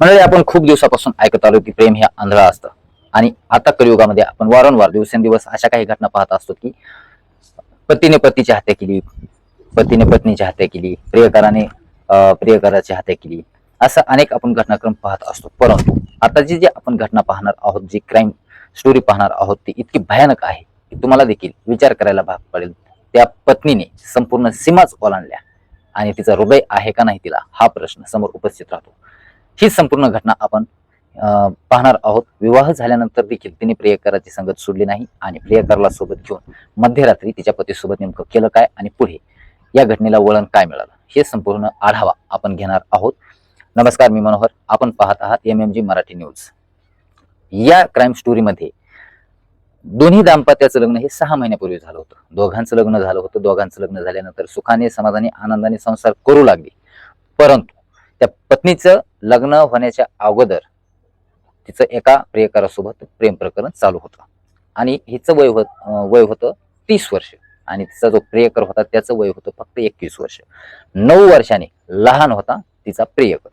म्हणजे आपण खूप दिवसापासून ऐकत आलो की प्रेम हे आंधळा असतं. आणि आता कलियुगामध्ये आपण वारंवार दिवसेंदिवस अशा काही घटना पाहत असतो की पतीने पतीची हत्या केली पतीने पत्नीची हत्या केली प्रियकराने प्रियकराची हत्या केली असं अनेक आपण घटनाक्रम पाहत असतो. परंतु आता जी जी आपण घटना पाहणार आहोत जी क्राईम स्टोरी पाहणार आहोत ती इतकी भयानक आहे की तुम्हाला देखील विचार करायला भाग पडेल. त्या पत्नीने संपूर्ण सीमाच ओलांडल्या आणि तिचा हृदय आहे का नाही तिला हा प्रश्न समोर उपस्थित राहतो. ही संपूर्ण घटना आपण पाहणार आहोत. विवाह झाल्यानंतर देखील तिने प्रियकराची संगत सोडली नाही आणि प्रियकराला सोबत घेऊन मध्यरात्री तिच्या पतीसोबत नेमकं केलं काय आणि पुढे या घटनेला वळण काय मिळालं हे संपूर्ण आढावा आपण घेणार आहोत. नमस्कार मी मनोहर. आपण पाहत आहात M M G Marathi news. या क्राईम स्टोरीमध्ये दोन्ही दाम्पत्याचं लग्न हे सहा महिन्यापूर्वी झालं होतं. दोघांचं लग्न झालं होतं. दोघांचं लग्न झाल्यानंतर सुखाने समाधाने आनंदाने संसार करू लागले. परंतु त्या पत्नीचं लग्न होण्याच्या अगोदर तिचं एका प्रियकारासोबत प्रेम प्रकरण चालू होतं. आणि हिचं वय होत वय होतं तीस वर्ष. आणि तिचा जो प्रियकर होता त्याचं वय होतं फक्त एकवीस वर्ष. नऊ वर्षाने लहान होता तिचा प्रियकर.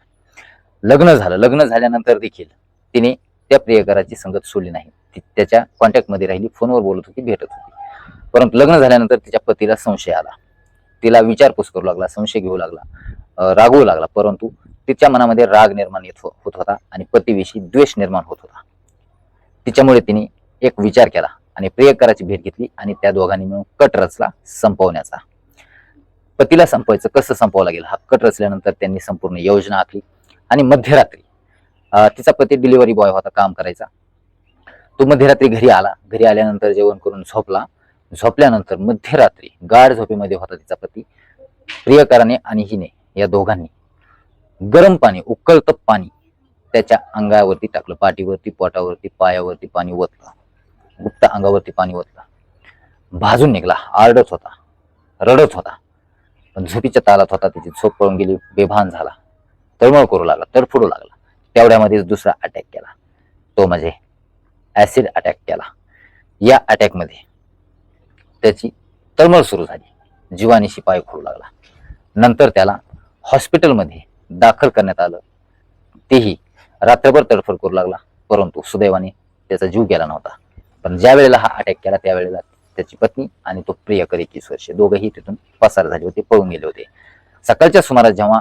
लग्न झालं. लग्न झाल्यानंतर देखील तिने त्या प्रियकराची संगत सोडली नाही. ती त्याच्या कॉन्टॅक्टमध्ये राहिली फोनवर बोलत होती भेटत होती. परंतु लग्न झाल्यानंतर तिच्या पतीला संशय आला. तिला विचारपूस करू लागला संशय घेऊ लागला. रागवू लागला. परंतु तिच्या मनामध्ये राग निर्माण येत हो-, होत होता आणि पतीविषयी द्वेष निर्माण होत होता. तिच्यामुळे तिने एक विचार केला आणि प्रियकराची भेट घेतली आणि त्या दोघांनी मिळून कट रचला संपवण्याचा. पतीला संपवायचं कसं संपवावं लागेल? हा कट रचल्यानंतर त्यांनी संपूर्ण योजना आखली आणि मध्यरात्री तिचा पती डिलिव्हरी बॉय होता काम करायचा. तो मध्यरात्री घरी आला. घरी आल्यानंतर जेवण करून झोपला. झोपल्यानंतर मध्यरात्री गाढ झोपेमध्ये होता तिचा पती. प्रियकराने आणि हिने या दोघांनी. गरम पाणी उकळतं पाणी त्याच्या अंगावरती टाकलं. पाठीवरती पोटावरती पायावरती पाणी ओतलं. गुप्त अंगावरती पाणी ओतलं. भाजून निघला. आरडत होता. रडत होता. पण झोपीच्या तालात होता. त्याची झोप पळून गेली. बेभान झाला. तळमळ करू लागला. तडफडू लागला. तेवढ्यामध्येच दुसरा अटॅक केला. तो म्हणजे ऍसिड अटॅक केला. या अटॅकमध्ये त्याची तळमळ सुरू झाली. जीवानीशी पाय खोडू लागला. नंतर त्याला हॉस्पिटलमध्ये दाखल करण्यात आलं. तेही रात्रभर तडफड करू लागला परंतु सुदैवाने त्याचा जीव गेला नव्हता. पण ज्या वेळेला हा अटॅक केला त्यावेळेला त्याची पत्नी आणि तो प्रियकरी एकवीस वर्षे दोघंही तिथून पसार झाले होते पळून गेले होते. सकाळच्या सुमारास जेव्हा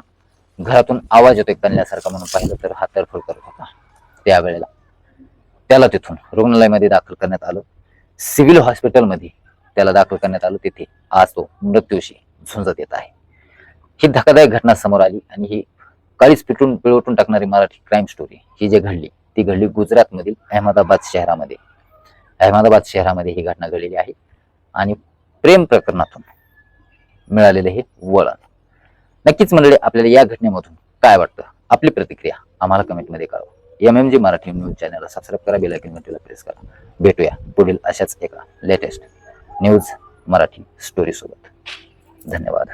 घरातून आवाज येतोय कणल्यासारखा म्हणून पाहिलं तर हा तडफड करत होता. त्यावेळेला त्याला तिथून रुग्णालयामध्ये दाखल करण्यात आलं. सिव्हिल हॉस्पिटलमध्ये त्याला दाखल करण्यात आलं. तिथे आज तो मृत्यूशी झुंजत येत आहे. ही धक्कादायक घटना समोर आली आणि ही काळीच पिटून पिळवटून टाकणारी मराठी क्राईम स्टोरी ही जी घडली ती घडली गुजरातमधील अहमदाबाद शहरामध्ये. अहमदाबाद शहरामध्ये ही घटना घडलेली आहे आणि प्रेम प्रकरणातून मिळालेलं हे वळण. नक्कीच मंडळी आपल्याला या घटनेमधून काय वाटतं? आपली प्रतिक्रिया आम्हाला कमेंटमध्ये कळवा. M M G Marathi news चॅनलला सबस्क्राईब करा बेलायकन घंटीला प्रेस करा. भेटूया पुढील अशाच एका लेटेस्ट न्यूज मराठी स्टोरी सोबत. धन्यवाद.